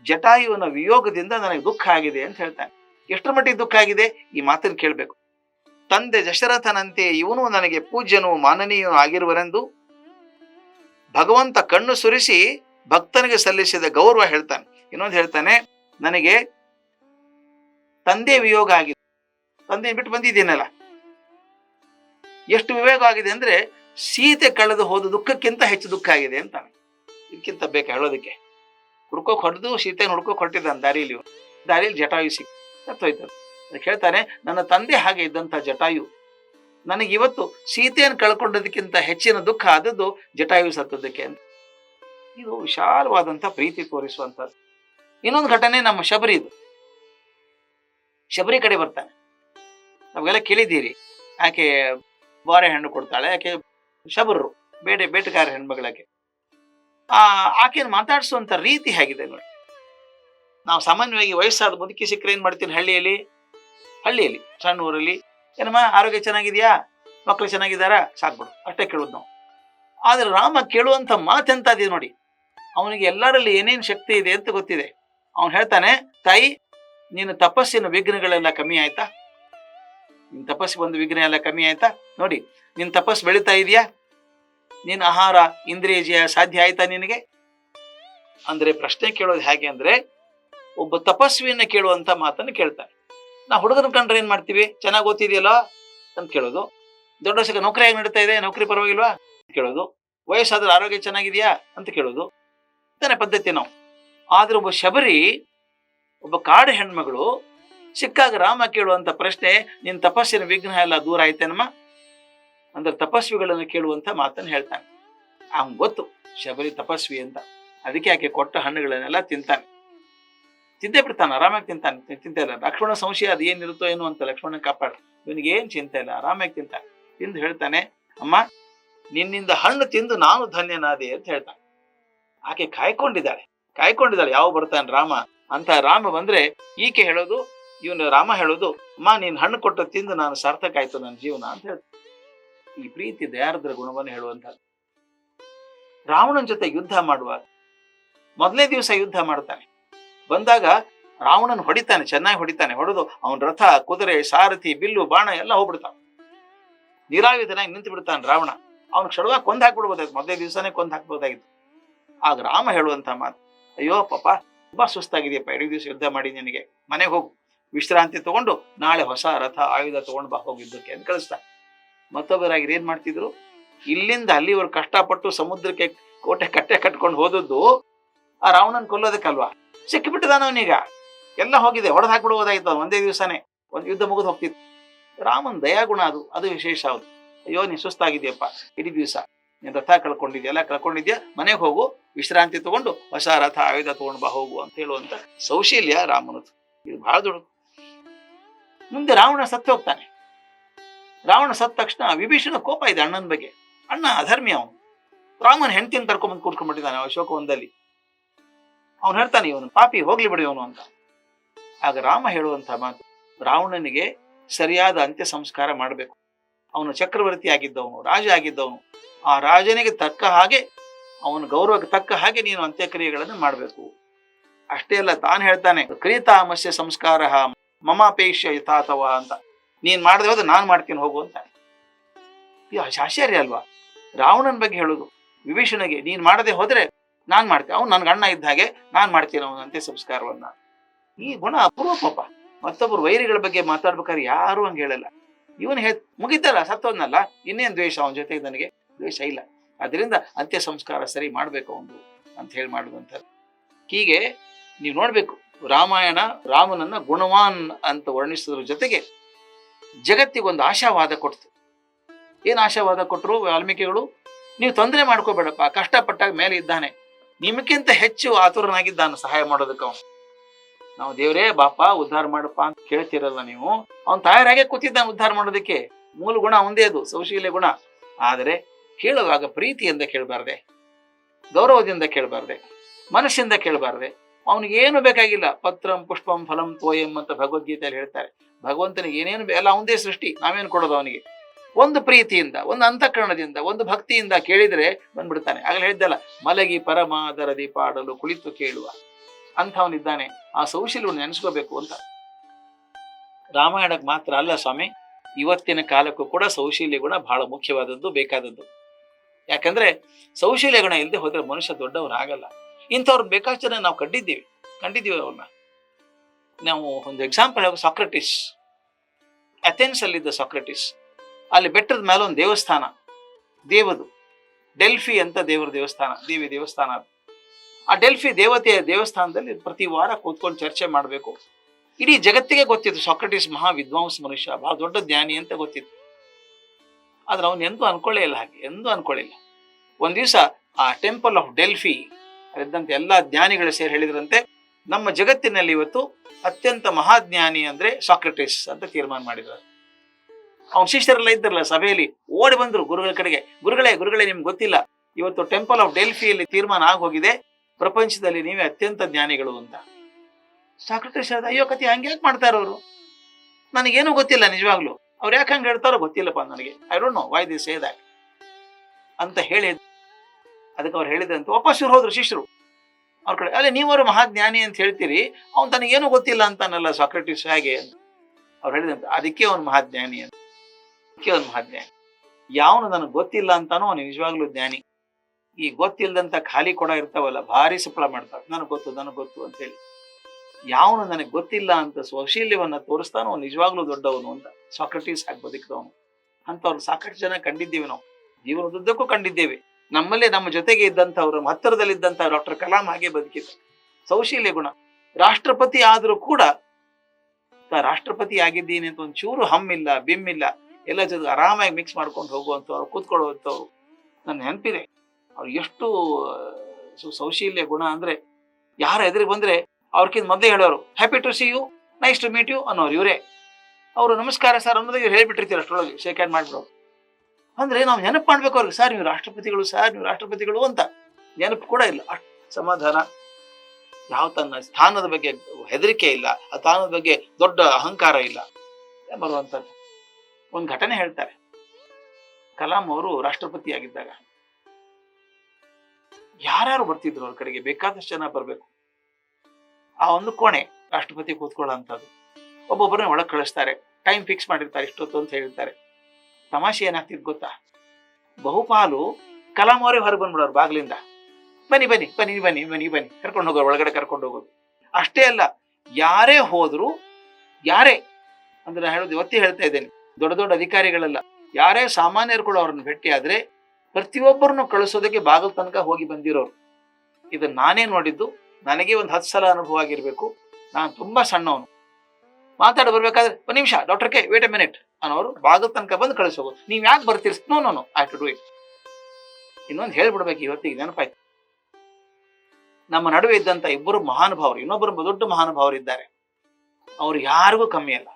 ಜಟಾಯುವನ ವಿಯೋಗದಿಂದ ನನಗೆ ದುಃಖ ಆಗಿದೆ ಅಂತ ಹೇಳ್ತಾನೆ. ಎಷ್ಟರ ಮಟ್ಟಿಗೆ ದುಃಖ ಆಗಿದೆ? ಈ ಮಾತನ್ನು ಕೇಳಬೇಕು. ತಂದೆ ದಶರಥನಂತೆ ಇವನು ನನಗೆ ಪೂಜ್ಯನು ಮಾನನೀಯನು ಆಗಿರುವರೆಂದು ಭಗವಂತ ಕಣ್ಣು ಸುರಿಸಿ ಭಕ್ತನಿಗೆ ಸಲ್ಲಿಸಿದ ಗೌರವ ಹೇಳ್ತಾನೆ. ಇನ್ನೊಂದು ಹೇಳ್ತಾನೆ, ನನಗೆ ತಂದೆ ವಿಯೋಗ ಆಗಿದೆ. ತಂದೆ ಬಿಟ್ಟು ಬಂದಿದ್ದೀನಲ್ಲ. ಎಷ್ಟು ವಿವೇಕ ಆಗಿದೆ ಅಂದ್ರೆ ಸೀತೆ ಕಳೆದು ಹೋದ ದುಃಖಕ್ಕಿಂತ ಹೆಚ್ಚು ದುಃಖ ಆಗಿದೆ ಅಂತ ಇದಕ್ಕಿಂತ ಬೇಕಾ ಹೇಳೋದಕ್ಕೆ. ಹುಡ್ಕೋಕ್ ಹೊಡೆದು ಸೀತೆ ಹುಡ್ಕೋಕ್ ಹೊರಟಿದ್ದಾನೆ ದಾರಿಲಿ ದಾರಿಯಲ್ಲಿ ಜಟಾಯು ಸಿಕ್, ಸತ್ತೋಯ್ತದೆ. ಅದಕ್ಕೆ ಹೇಳ್ತಾನೆ, ನನ್ನ ತಂದೆ ಹಾಗೆ ಇದ್ದಂತ ಜಟಾಯು. ನನಗೆ ಇವತ್ತು ಸೀತೆಯನ್ನು ಕಳ್ಕೊಂಡದಕ್ಕಿಂತ ಹೆಚ್ಚಿನ ದುಃಖ ಆದದ್ದು ಜಟಾಯು ಸತ್ತದಕ್ಕೆ ಅಂತ. ಇದು ವಿಶಾಲವಾದಂತ ಪ್ರೀತಿ ತೋರಿಸುವಂಥದ್ದು. ಇನ್ನೊಂದು ಘಟನೆ ನಮ್ಮ ಶಬರಿ ಇದು. ಶಬರಿ ಕಡೆ ಬರ್ತಾನೆ. ನಮಗೆಲ್ಲ ಕೇಳಿದ್ದೀರಿ. ಆಕೆ ಬಾರೆ ಹಣ್ಣು ಕೊಡ್ತಾಳೆ, ಆಕೆ ಶಬರರು ಬೇಟೆ ಬೇಟೆಗಾರ ಹೆಣ್ಮಗಳಿಗೆ. ಆ, ಆಕೆಯನ್ನು ಮಾತಾಡಿಸುವಂತ ರೀತಿ ಹೇಗಿದೆ ನೋಡಿ. ನಾವು ಸಾಮಾನ್ಯವಾಗಿ ವಯಸ್ಸಾದ ಮುದುಕಿ ಸಿಕ್ಕರೆ ಏನು ಮಾಡ್ತೀನಿ? ಹಳ್ಳಿಯಲ್ಲಿ? ಹಳ್ಳಿಯಲ್ಲಿ, ಸಣ್ಣ ಊರಲ್ಲಿ. ಏನಮ್ಮ, ಆರೋಗ್ಯ ಚೆನ್ನಾಗಿದೆಯಾ? ಮಕ್ಕಳು ಚೆನ್ನಾಗಿದ್ದಾರಾ? ಸಾಕ್ಬಿಡು ಅಷ್ಟೇ ಕೇಳೋದು ನಾವು. ಆದರೆ ರಾಮ ಕೇಳುವಂತ ಮಾತೆಂತಾದಿದೆ ನೋಡಿ. ಅವನಿಗೆ ಎಲ್ಲರಲ್ಲಿ ಏನೇನು ಶಕ್ತಿ ಇದೆ ಅಂತ ಗೊತ್ತಿದೆ. ಅವನು ಹೇಳ್ತಾನೆ, ತಾಯಿ, ನಿನ್ನ ತಪಸ್ಸಿನ ವಿಘ್ನಗಳೆಲ್ಲ ಕಮ್ಮಿ ಆಯ್ತಾ? ನಿನ್ನ ತಪಸ್ಸಿಗೆ ಒಂದು ವಿಘ್ನ ಎಲ್ಲ ಕಮ್ಮಿ ಆಯ್ತಾ? ನೋಡಿ, ನಿನ್ನ ತಪಸ್ಸು ಬೆಳೀತಾ ಇದೆಯಾ? ನಿನ್ನ ಆಹಾರ ಇಂದ್ರಿಯ ಜಯ ಸಾಧ್ಯ ಆಯ್ತಾ ನಿನಗೆ? ಅಂದ್ರೆ ಪ್ರಶ್ನೆ ಕೇಳೋದು ಹೇಗೆ ಅಂದ್ರೆ, ಒಬ್ಬ ತಪಸ್ವಿಯನ್ನ ಕೇಳುವಂತ ಮಾತನ್ನು ಕೇಳ್ತಾರೆ ನಾ ಹುಡುಗನ ಕಂಡ್ರೆ ಏನ್ ಮಾಡ್ತೀವಿ? ಚೆನ್ನಾಗಿ ಓದ್ತಿದೆಯಲ್ಲ? ಅಂತ ಕೇಳೋದು. ದೊಡ್ಡ ವರ್ಷಕ್ಕೆ ನೌಕರಿ ಹೇಗೆ ನಡೀತಾ ಇದೆ, ನೌಕರಿ ಪರವಾಗಿಲ್ವಾ? ಕೇಳೋದು. ವಯಸ್ಸಾದ್ರೆ ಆರೋಗ್ಯ ಚೆನ್ನಾಗಿದೆಯಾ? ಅಂತ ಕೇಳೋದು. ಇದನ್ನ ಪದ್ಧತಿ ನಾವು. ಆದ್ರೆ ಒಬ್ಬ ಶಬರಿ, ಒಬ್ಬ ಕಾಡು ಹೆಣ್ಮಗಳು, ಸಿಕ್ಕಾಗ ರಾಮ ಕೇಳುವಂತ ಪ್ರಶ್ನೆ, ನಿನ್ ತಪಸ್ಸಿನ ವಿಘ್ನ ಎಲ್ಲ ದೂರ ಆಯ್ತೇನಮ್ಮ? ಅಂದ್ರೆ ತಪಸ್ವಿಗಳನ್ನು ಕೇಳುವಂತ ಮಾತನ್ನು ಹೇಳ್ತಾನೆ. ಅವನ್ ಗೊತ್ತು, ಶಬರಿ ತಪಸ್ವಿ ಅಂತ. ಅದಕ್ಕೆ ಆಕೆ ಕೊಟ್ಟ ಹಣ್ಣುಗಳನ್ನೆಲ್ಲ ತಿಂತಾನೆ. ಚಿಂತೆ ಬಿಡ್ತಾನೆ, ಆರಾಮಾಗಿ ತಿಂತಾನೆ. ತಿಂತ ಇಲ್ಲ. ಲಕ್ಷ್ಮಣ ಸಂಶಯ ಅದು ಏನಿರುತ್ತೋ ಏನೋ ಅಂತ ಲಕ್ಷ್ಮಣ ಕಾಪಾಡ ಇವನಿಗೆ ಏನು ಚಿಂತೆ ಇಲ್ಲ, ಆರಾಮಾಗಿ ತಿಂತಾನೆ. ತಿಂದು ಹೇಳ್ತಾನೆ, ಅಮ್ಮ, ನಿನ್ನಿಂದ ಹಣ್ಣು ತಿಂದು ನಾನು ಧನ್ಯನಾದೆ ಅಂತ ಹೇಳ್ತಾನೆ. ಆಕೆ ಕಾಯ್ಕೊಂಡಿದ್ದಾಳೆ ಕಾಯ್ಕೊಂಡಿದ್ದಾಳೆ ಯಾವ ಬರ್ತಾನೆ ರಾಮ ಅಂತ. ರಾಮ ಬಂದ್ರೆ ಈಕೆ ಹೇಳೋದು, ಇವನು ರಾಮ ಹೇಳೋದು, ಅಮ್ಮ, ನೀನ್ ಹಣ್ಣು ಕೊಟ್ಟು ತಿಂದು ನಾನು ಸಾರ್ಥಕ ಆಯ್ತು ನನ್ನ ಜೀವನ ಅಂತ ಹೇಳ್ತಾನೆ. ಈ ಪ್ರೀತಿ ದಯಾರ್ದ್ರ ಗುಣವನ್ನು ಹೇಳುವಂತ ರಾವಣನ ಜೊತೆ ಯುದ್ಧ ಮಾಡುವಾಗ ಮೊದಲನೇ ದಿವಸ ಯುದ್ಧ ಮಾಡ್ತಾನೆ. ಬಂದಾಗ ರಾವಣನ್ ಹೊಡಿತಾನೆ, ಚೆನ್ನಾಗಿ ಹೊಡಿತಾನೆ. ಹೊಡೆದು ಅವನ ರಥ, ಕುದುರೆ, ಸಾರಥಿ, ಬಿಲ್ಲು, ಬಾಣ ಎಲ್ಲ ಹೋಗ್ಬಿಡ್ತಾನೆ ನಿರಾಯುಧನಾಗಿ ನಿಂತು ಬಿಡ್ತಾನೆ ರಾವಣ. ಅವ್ನ ಕ್ಷಣವಾಗಿ ಕೊಂದ್ ಹಾಕ್ಬಿಡ್ಬೋದಾಗಿತ್ತು. ಮೊದಲೇ ದಿವಸನೇ ಕೊಂದ್ ಹಾಕ್ಬೋದಾಗಿತ್ತು. ಆಗ ರಾಮ ಹೇಳುವಂತ ಮಾತು, ಅಯ್ಯೋ ಪಾಪ, ತುಂಬಾ ಸುಸ್ತಾಗಿದೆಯಪ್ಪ. ಎರಡು ದಿವಸ ಯುದ್ಧ ಮಾಡಿ ನಿನಗೆ. ಮನೆಗೆ ಹೋಗು. ವಿಶ್ರಾಂತಿ ತಗೊಂಡು ನಾಳೆ ಹೊಸ ರಥ, ಆಯುಧ ತಗೊಂಡು ಬಾ ಹೋಗಿದ್ದಕ್ಕೆ ಅಂತ ಕಳಿಸ್ತಾ ಮತ್ತೊಬ್ಬರಾಗಿ ಏನ್ ಮಾಡ್ತಿದ್ರು? ಇಲ್ಲಿಂದ ಅಲ್ಲಿವರೆಗೆ ಕಷ್ಟಪಟ್ಟು ಸಮುದ್ರಕ್ಕೆ ಕೋಟೆ ಕಟ್ಟೆ ಕಟ್ಕೊಂಡು ಹೋದದ್ದು ಆ ರಾವಣನ್ ಕೊಲ್ಲೋದಕ್ಕಲ್ವಾ? ಸಿಕ್ಕಿಬಿಟ್ಟಿದಾನ ಅವನೀಗ. ಎಲ್ಲ ಹೋಗಿದೆ. ಹೊಡೆದು ಹಾಕ್ಬಿಡುವುದಾಗಿತ್ತು ಒಂದೇ ದಿವಸನೇ. ಒಂದು ಯುದ್ಧ ಮುಗಿದು ಹೋಗ್ತಿತ್ತು. ರಾಮನ್ ದಯಾಗುಣ ಅದು. ಅದು ವಿಶೇಷ ಅದು. ಅಯ್ಯೋ ನೀ ಸುಸ್ತಾಗಿದ್ಯಪ್ಪ ಇಡೀ ದಿವಸ ನೀನ್ ರಥ ಕಳ್ಕೊಂಡಿದ್ಯಾ? ಎಲ್ಲ ಕಳ್ಕೊಂಡಿದ್ಯಾ? ಮನೆಗೆ ಹೋಗು. ವಿಶ್ರಾಂತಿ ತಗೊಂಡು ಹೊಸ ರಥ ಆಯುಧ ತಗೊಂಡು ಬಾ, ಹೋಗು ಅಂತ ಹೇಳುವಂತ ಸೌಶೀಲ್ಯ ರಾಮನದು. ಇದು ಬಹಳ ದೊಡ್ಡ ಮುಂದೆ ರಾವಣ ಸತ್ತು ಹೋಗ್ತಾನೆ ರಾವಣ ಸತ್ತ ತಕ್ಷಣ ವಿಭೀಷಣ ಕೋಪ ಇದೆ ಅಣ್ಣನ ಬಗ್ಗೆ. ಅಣ್ಣ ಅಧರ್ಮಿ ಅವನು. ರಾಮನ ಹೆಂಡತಿನ ಕರ್ಕೊಂಡ್ಬಂದು ಕೂತ್ಕೊಂಡ್ಬಿಟ್ಟಿದ್ದಾನೆ ಅಶೋಕವನದಲ್ಲಿ ಅವನು ಹೇಳ್ತಾನೆ, ಇವನು ಪಾಪಿ, ಹೋಗ್ಲಿ ಬಿಡಿ ಇವನು ಅಂತ. ಆಗ ರಾಮ ಹೇಳುವಂತಹ ಮಾತು, ರಾವಣನಿಗೆ ಸರಿಯಾದ ಅಂತ್ಯ ಸಂಸ್ಕಾರ ಮಾಡಬೇಕು. ಅವನು ಚಕ್ರವರ್ತಿ ಆಗಿದ್ದವನು, ರಾಜ ಆಗಿದ್ದವನು. ಆ ರಾಜನಿಗೆ ತಕ್ಕ ಹಾಗೆ, ಅವನ ಗೌರವಕ್ಕೆ ತಕ್ಕ ಹಾಗೆ ನೀನು ಅಂತ್ಯಕ್ರಿಯೆಗಳನ್ನು ಮಾಡಬೇಕು. ಅಷ್ಟೇ ಅಲ್ಲ, ತಾನು ಹೇಳ್ತಾನೆ, ಕ್ರೀತಾಮಸ್ಯ ಸಂಸ್ಕಾರ ಮಮಾಪೇಕ್ಷ ಯಥಾತವ ಅಂತ. ನೀನ್ ಮಾಡದೆ ಹೋದ್ರೆ ನಾನ್ ಮಾಡ್ತೀನಿ, ಹೋಗು ಅಂತ. ಇದು ಆಶ್ಚರ್ಯ ಅಲ್ವಾ? ರಾವಣನ ಬಗ್ಗೆ ಹೇಳುದು, ವಿಭೀಷಣಗೆ ನೀನ್ ಮಾಡದೆ ಹೋದ್ರೆ ನಾನ್ ಮಾಡ್ತೀನಿ ಅವ್ನು ನನ್ಗೆ ಅಣ್ಣ ಇದ್ದ ಹಾಗೆ ನಾನ್ ಮಾಡ್ತೀನಿ ಅವನಂತೆ ಸಂಸ್ಕಾರವನ್ನ. ಈ ಗುಣ ಅಪೂರ್ವ ಪಾಪ. ಮತ್ತೊಬ್ಬರು ವೈರಿಗಳ ಬಗ್ಗೆ ಮಾತಾಡ್ಬೇಕಾದ್ರೆ ಯಾರು ಹಂಗೆ ಹೇಳಲ್ಲ. ಇವನು ಹೇ, ಮುಗಿತಲ್ಲ, ಸತ್ತೋದ್ನಲ್ಲ? ಇನ್ನೇನ್ ದ್ವೇಷ ಅವನ ಜೊತೆಗೆ ನನಗೆ? ದ್ವೇಷ ಇಲ್ಲ. ಅದರಿಂದ ಅಂತ್ಯ ಸಂಸ್ಕಾರ ಸರಿ ಮಾಡ್ಬೇಕು ಅವನು ಅಂತ ಹೇಳಿ ಮಾಡುದಂತ ಹೀಗೆ ನೀವು ನೋಡ್ಬೇಕು, ರಾಮಾಯಣ ರಾಮನನ್ನ ಗುಣವಾನ್ ಅಂತ ವರ್ಣಿಸೋದ್ರ ಜೊತೆಗೆ ಜಗತ್ತಿಗೊಂದು ಆಶಾವಾದ ಕೊಡ್ತು. ಏನು ಆಶಾವಾದ ಕೊಟ್ಟರು ವಾಲ್ಮೀಕಿಗಳು? ನೀವು ತೊಂದರೆ ಮಾಡ್ಕೋಬೇಡಪ್ಪ, ಕಷ್ಟಪಟ್ಟಾಗ ಮೇಲೆ ಇದ್ದಾನೆ. ನಿಮಗಿಂತ ಹೆಚ್ಚು ಆತುರನಾಗಿದ್ದಾನೆ ಸಹಾಯ ಮಾಡೋದಕ್ಕೆ ಅವನು. ನಾವು ದೇವರೇ, ಬಾಪ, ಉದ್ಧಾರ ಮಾಡಪ್ಪ ಅಂತ ಕೇಳ್ತಿರಲ್ಲ ನೀವು. ಅವನು ತಯಾರಾಗೆ ಕೂತಿದ್ದಾನೆ ಉದ್ಧಾರ ಮಾಡೋದಕ್ಕೆ. ಮೂಲ ಗುಣ ಒಂದೇ ಅದು, ಸೌಶೀಲ್ಯ ಗುಣ. ಆದರೆ ಕೇಳುವಾಗ ಪ್ರೀತಿಯಿಂದ ಕೇಳಬಾರ್ದೆ, ಗೌರವದಿಂದ ಕೇಳಬಾರ್ದೆ, ಮನಸ್ಸಿಂದ ಕೇಳಬಾರ್ದೆ. ಅವನಿಗೆ ಏನು ಬೇಕಾಗಿಲ್ಲ, ಪತ್ರಂ, ಪುಷ್ಪಂ, ಫಲಂ, ತೋಯಂ ಅಂತ ಭಗವದ್ಗೀತೆಯಲ್ಲಿ ಹೇಳ್ತಾರೆ. ಭಗವಂತನಿಗೆ ಏನೇನು ಎಲ್ಲ ಅವನದೇ ಸೃಷ್ಟಿ, ನಾವೇನು ಕೊಡೋದು ಅವನಿಗೆ? ಒಂದು ಪ್ರೀತಿಯಿಂದ, ಒಂದು ಅಂತಃಕರಣದಿಂದ, ಒಂದು ಭಕ್ತಿಯಿಂದ ಕೇಳಿದ್ರೆ ಬಂದ್ಬಿಡ್ತಾನೆ. ಆಗಲೇ ಹೇಳಿದ್ದಲ್ಲ, ಮಲಗಿ ಪರಮಾದರ ದೀಪಾಡಲು ಕುಳಿತು ಕೇಳುವ. ಅಂಥವನಿದ್ದಾನೆ. ಆ ಸೌಶಲ್ಯವನ್ನು ನೆನೆಸ್ಕೋಬೇಕು ಅಂತ. ರಾಮಾಯಣಕ್ಕೆ ಮಾತ್ರ ಅಲ್ಲ ಸ್ವಾಮಿ, ಇವತ್ತಿನ ಕಾಲಕ್ಕೂ ಕೂಡ ಸೌಶಲ್ಯ ಗುಣ ಬಹಳ ಮುಖ್ಯವಾದದ್ದು, ಬೇಕಾದದ್ದು. ಯಾಕಂದ್ರೆ ಸೌಶಲ್ಯ ಗುಣ ಇಲ್ಲದೆ ಹೋದ್ರೆ ಮನುಷ್ಯ ದೊಡ್ಡವರಾಗಲ್ಲ. ಇಂಥವ್ರು ಬೇಕಾಷ್ಟು ಜನ ನಾವು ಕಂಡಿದ್ದೀವಿ. ಕಂಡಿದ್ದೀವಿ ಅವ್ರನ್ನ. ನಾವು ಒಂದು ಎಕ್ಸಾಂಪಲ್ ಆಗ ಸಾಕ್ರೆಟಿಸ್ ಅಥೆನ್ಸ್ ಅಲ್ಲಿದ್ದ ಸಾಕ್ರೆಟಿಸ್ ಅಲ್ಲಿ ಬೆಟ್ಟದ ಮೇಲೆ ಒಂದು ದೇವಸ್ಥಾನ. ದೇವದು. ಡೆಲ್ಫಿ ಅಂತ ದೇವರ ದೇವಸ್ಥಾನ, ದೇವಿ ದೇವಸ್ಥಾನ ಅದು. ಆ ಡೆಲ್ಫಿ ದೇವತೆಯ ದೇವಸ್ಥಾನದಲ್ಲಿ ಪ್ರತಿ ವಾರ ಕೂತ್ಕೊಂಡು ಚರ್ಚೆ ಮಾಡಬೇಕು. ಇಡೀ ಜಗತ್ತಿಗೆ ಗೊತ್ತಿತ್ತು ಸಾಕ್ರೆಟಿಸ್ ಮಹಾ ವಿದ್ವಾಂಸ ಮನುಷ್ಯ, ಬಹಳ ದೊಡ್ಡ ಜ್ಞಾನಿ ಅಂತ ಗೊತ್ತಿತ್ತು. ಆದ್ರೆ ಅವನು ಎಂದೂ ಅನ್ಕೊಳ್ಳೇ ಇಲ್ಲ ಹಾಗೆ, ಎಂದೂ ಅನ್ಕೊಳ್ಳಿಲ್ಲ. ಒಂದ್ ದಿವಸ ಆ ಟೆಂಪಲ್ ಆಫ್ ಡೆಲ್ಫಿ ಅಲ್ಲಿದ್ದಂತೆ ಎಲ್ಲಾ ಜ್ಞಾನಿಗಳು ಸೇರಿ ಹೇಳಿದ್ರಂತೆ ನಮ್ಮ ಜಗತ್ತಿನಲ್ಲಿ ಇವತ್ತು ಅತ್ಯಂತ ಮಹಾಜ್ಞಾನಿ ಅಂದ್ರೆ ಸಾಕ್ರೆಟಿಸ್ ಅಂತ ತೀರ್ಮಾನ ಮಾಡಿದ್ರು ಅವ್ನ ಶಿಷ್ಯರೆಲ್ಲ ಇದ್ದಾರಲ್ಲ ಸಭೆಯಲ್ಲಿ, ಓಡಿ ಬಂದ್ರು ಗುರುಗಳ ಕಡೆಗೆ. ಗುರುಗಳೇ ಗುರುಗಳೇ, ನಿಮ್ಗೆ ಗೊತ್ತಿಲ್ಲ. ಇವತ್ತು ಟೆಂಪಲ್ ಆಫ್ ಡೆಲ್ಫಿಯಲ್ಲಿ ತೀರ್ಮಾನ ಆಗೋಗಿದೆ. ಪ್ರಪಂಚದಲ್ಲಿ ನೀವೇ ಅತ್ಯಂತ ಜ್ಞಾನಿಗಳು ಅಂತ. ಸಾಕ್ರೆಟಿಸ್ ಹೇಳ್ದ ಅಯ್ಯೋ ಕತಿ ಹಂಗೆ ಯಾಕೆ ಮಾಡ್ತಾರ ಅವರು ನನಗೇನು ಗೊತ್ತಿಲ್ಲ ನಿಜವಾಗ್ಲು. ಅವ್ರು ಯಾಕೆ ಹಂಗೆ ಹೇಳ್ತಾರೋ ಗೊತ್ತಿಲ್ಲಪ್ಪ ನನಗೆ. I don't know why this say ಅಂತ ಹೇಳಿ ಅದಕ್ಕೆ ಅವ್ರು ಹೇಳಿದ್ರಂತ, ವಾಪಸ್ ಶುರು ಹೋದ್ರು ಶಿಷ್ಯರು. ಅವ್ರ ಕಡೆ ಅಲ್ಲೇ ನೀವರು ಮಹಾಜ್ಞಾನಿ ಅಂತ ಹೇಳ್ತೀರಿ, ಅವ್ನು ತನಗೇನು ಗೊತ್ತಿಲ್ಲ ಅಂತಾನಲ್ಲ ಸಾಕ್ರೆಟಿಸ್ ಹೇಗೆ? ಅಂತ. ಅವ್ರು ಹೇಳಿದಂತೆ, ಅದಕ್ಕೆ ಅವನು ಮಹಾಜ್ಞಾನಿ ಅಂತ. ಅದಕ್ಕೆ ಅವನು ಮಹಾಜ್ಞಾನಿ. ಯಾವನು ನನಗೆ ಗೊತ್ತಿಲ್ಲ ಅಂತಾನೋ ಅವನು ನಿಜವಾಗ್ಲೂ ಜ್ಞಾನಿ. ಈ ಗೊತ್ತಿಲ್ಲದಂತ ಖಾಲಿ ಕೊಡ ಇರ್ತಾವಲ್ಲ, ಭಾರಿ ಸಫಲ ಮಾಡ್ತಾವೆ ನನಗೆ ಗೊತ್ತು ನನಗೆ ಗೊತ್ತು ಅಂತ ಹೇಳಿ. ಯಾವನು ನನಗೆ ಗೊತ್ತಿಲ್ಲ ಅಂತ ಸ್ವಶೀಲ್ಯವನ್ನ ತೋರಿಸ್ತಾನೋ ಅವ್ನು ನಿಜವಾಗ್ಲೂ ದೊಡ್ಡವನು ಅಂತ. ಸಾಕ್ರೆಟಿಸ್ ಆಗಿ ಬದುಕಿದವನು ಅಂತವ್ರು ಸಾಕಷ್ಟು ಜನ ಕಂಡಿದ್ದೀವಿ ನಾವು. ಜೀವನದುದ್ದಕ್ಕೂ ಕಂಡಿದ್ದೇವೆ. ನಮ್ಮಲ್ಲೇ ನಮ್ಮ ಜೊತೆಗೆ ಇದ್ದಂಥವ್ರು ಹತ್ತಿರದಲ್ಲಿ ಹತ್ತಿರದಲ್ಲಿದ್ದಂಥ ಡಾಕ್ಟರ್ ಕಲಾಂ ಹಾಗೆ ಬದುಕಿದ್ರು. ಸೌಶೀಲ್ಯ ಗುಣ. ರಾಷ್ಟ್ರಪತಿ ಆದರೂ ಕೂಡ ರಾಷ್ಟ್ರಪತಿ ಆಗಿದ್ದೀನಿ ಅಂತ ಒಂದು ಚೂರು ಹಮ್ಮಿಲ್ಲ, ಬಿಮ್ಮಿಲ್ಲ, ಎಲ್ಲ ಜೊತೆ ಆರಾಮಾಗಿ ಮಿಕ್ಸ್ ಮಾಡ್ಕೊಂಡು ಹೋಗುವಂಥವ್ರು, ಕೂತ್ಕೊಳ್ಳುವಂಥವ್ರು ನನ್ನ ನೆನಪಿದೆ. ಅವ್ರು ಎಷ್ಟು ಸೌಶೀಲ್ಯ ಗುಣ ಅಂದ್ರೆ, ಯಾರ ಎದುರಿಗೆ ಬಂದ್ರೆ ಅವ್ರಕ್ಕಿಂತ ಮೊದಲೇ ಹೇಳೋರು happy to see you nice to meet you ಅನ್ನೋರು ಇವರೇ. ಅವರು ನಮಸ್ಕಾರ ಸರ್ ಅನ್ನೋದು ಇವ್ರು ಹೇಳ್ಬಿಟ್ಟಿರ್ತೀರ ಅಷ್ಟರೊಳಗೆ ಶೇಕ್ ಹ್ಯಾಂಡ್ ಮಾಡ್ಬಿಡೋರು. ಅಂದ್ರೆ ನಾವು ನೆನಪು ಮಾಡ್ಬೇಕು ಅವ್ರಿಗೆ, ಸರ್, ನೀವು ರಾಷ್ಟ್ರಪತಿಗಳು, ಸರ್, ನೀವು ರಾಷ್ಟ್ರಪತಿಗಳು ಅಂತ. ನೆನಪು ಕೂಡ ಇಲ್ಲ. ಸಮಾಧಾನ. ಯಾವ ತನ್ನ ಸ್ಥಾನದ ಬಗ್ಗೆ ಹೆದರಿಕೆ ಇಲ್ಲ, ಆ ಸ್ಥಾನದ ಬಗ್ಗೆ ದೊಡ್ಡ ಅಹಂಕಾರ ಇಲ್ಲ ಬರುವಂಥದ್ದು ಒಂದು ಘಟನೆ ಹೇಳ್ತಾರೆ. ಕಲಾಂ ಅವರು ರಾಷ್ಟ್ರಪತಿ ಆಗಿದ್ದಾಗ ಯಾರ್ಯಾರು ಬರ್ತಿದ್ರು ಅವ್ರ ಕಡೆಗೆ? ಬೇಕಾದಷ್ಟು ಜನ ಬರಬೇಕು. ಆ ಒಂದು ಕೋಣೆ, ರಾಷ್ಟ್ರಪತಿ ಕೂತ್ಕೊಳ್ಳೋ ಅಂಥದ್ದು ಒಬ್ಬೊಬ್ಬರನ್ನ ಒಳಗೆ ಕಳಿಸ್ತಾರೆ. ಟೈಮ್ ಫಿಕ್ಸ್ ಮಾಡಿರ್ತಾರೆ, ಇಷ್ಟೊತ್ತು ಅಂತ ಹೇಳ್ತಾರೆ ತಮಾಷೆ ಏನಾಗ್ತಿದ್ ಗೊತ್ತಾ? ಬಹುಪಾಲು ಕಲಾಂ ಅವರೇ ಹೊರಗೆ ಬಂದ್ಬಿಡೋರು ಬಾಗ್ಲಿಂದ. ಬನ್ನಿ ಬನ್ನಿ ಬನ್ನಿ ಬನ್ನಿ ಬನ್ನಿ ಬನ್ನಿ. ಕರ್ಕೊಂಡು ಹೋಗೋರು, ಒಳಗಡೆ ಕರ್ಕೊಂಡು ಹೋಗೋದು ಅಷ್ಟೇ ಅಲ್ಲ, ಯಾರೇ ಹೋದ್ರು, ಯಾರೇ, ಅಂದ್ರೆ ನಾನು ಹೇಳೋದು ಒತ್ತಿ ಹೇಳ್ತಾ ಇದ್ದೇನೆ, ದೊಡ್ಡ ದೊಡ್ಡ ಅಧಿಕಾರಿಗಳೆಲ್ಲ, ಯಾರೇ ಸಾಮಾನ್ಯರು ಕೂಡ ಅವ್ರನ್ನ ಭೇಟಿ ಆದ್ರೆ ಪ್ರತಿಯೊಬ್ಬರನ್ನು ಕಳಿಸೋದಕ್ಕೆ ಬಾಗಿಲು ತನಕ ಹೋಗಿ ಬಂದಿರೋರು. ಇದನ್ನ ನಾನೇ ನೋಡಿದ್ದು, ನನಗೆ ಒಂದು ಹತ್ತು ಸಲ ಅನುಭವ ಆಗಿರ್ಬೇಕು. ನಾನು ತುಂಬಾ ಸಣ್ಣವನು. ಮಾತಾಡ ಬರ್ಬೇಕಾದ್ರೆ, ಒಂದು ನಿಮಿಷ ಡಾಕ್ಟರ್ ಕೆ ವೇಟ್ ಎ ಮಿನಿಟ್ ಅನ್ನೋರು ಬಾಗಿಲು ತನಕ ಬಂದು ಕಳಿಸೋದು ನೀವು ಯಾಕೆ ಬರ್ತೀರಿ? No no no I to do it ಇನ್ನೊಂದು ಹೇಳ್ಬಿಡ್ಬೇಕು ಇವತ್ತಿಗೆ ನೆನಪಾಯ್ತು. ನಮ್ಮ ನಡುವೆ ಇದ್ದಂತ ಇಬ್ಬರು ಮಹಾನುಭಾವರು, ಇನ್ನೊಬ್ಬರು ದೊಡ್ಡ ಮಹಾನುಭಾವರು ಇದ್ದಾರೆ. ಅವ್ರು ಯಾರಿಗೂ ಕಮ್ಮಿ ಅಲ್ಲ.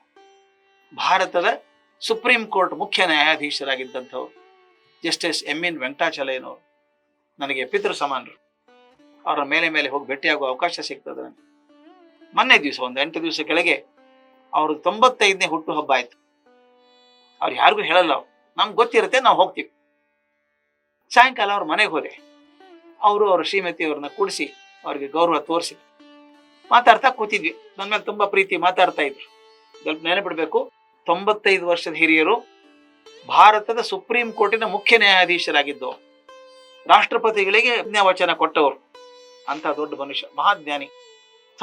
ಭಾರತದ ಸುಪ್ರೀಂ ಕೋರ್ಟ್ ಮುಖ್ಯ ನ್ಯಾಯಾಧೀಶರಾಗಿದ್ದಂಥವ್ರು, ಜಸ್ಟಿಸ್ ಎಂ ಎನ್ ವೆಂಕಟಾಚಲಯ್ಯನವರು, ನನಗೆ ಪಿತೃ ಸಮಾನರು. ಅವರ ಮೇಲೆ ಮೇಲೆ ಹೋಗಿ ಭೇಟಿಯಾಗುವ ಅವಕಾಶ ಸಿಗ್ತದೆ ನನಗೆ. ಮೊನ್ನೆ ದಿವಸ, ಒಂದು ಎಂಟು ದಿವಸ ಕೆಳಗೆ ಅವ್ರ ತೊಂಬತ್ತೈದನೇ ಹುಟ್ಟು ಹಬ್ಬ ಆಯ್ತು. ಅವ್ರು ಯಾರಿಗೂ ಹೇಳಲ್ಲ ಅವ್ರು. ನಮ್ಗೆ ಗೊತ್ತಿರುತ್ತೆ, ನಾವು ಹೋಗ್ತೀವಿ. ಸಾಯಂಕಾಲ ಅವ್ರ ಮನೆಗೆ ಹೋದೆ. ಅವರು ಅವ್ರ ಶ್ರೀಮತಿ ಅವ್ರನ್ನ ಕೂಡಿಸಿ ಅವ್ರಿಗೆ ಗೌರವ ತೋರಿಸಿ. ಮಾತಾಡ್ತಾ ಕೂತಿದ್ವಿ. ನನ್ನ ಮೇಲೆ ತುಂಬಾ ಪ್ರೀತಿ ಮಾತಾಡ್ತಾ ಇದ್ರು. ಸ್ವಲ್ಪ ನೆನಪಿಡ್ಬೇಕು, ತೊಂಬತ್ತೈದು ವರ್ಷದ ಹಿರಿಯರು ಭಾರತದ ಸುಪ್ರೀಂ ಕೋರ್ಟಿನ ಮುಖ್ಯ ನ್ಯಾಯಾಧೀಶರಾಗಿದ್ದು, ರಾಷ್ಟ್ರಪತಿಗಳಿಗೆ ವಚನ ಕೊಟ್ಟವರು. ಅಂತ ದೊಡ್ಡ ಮನುಷ್ಯ ಮಹಾಜ್ಞಾನಿ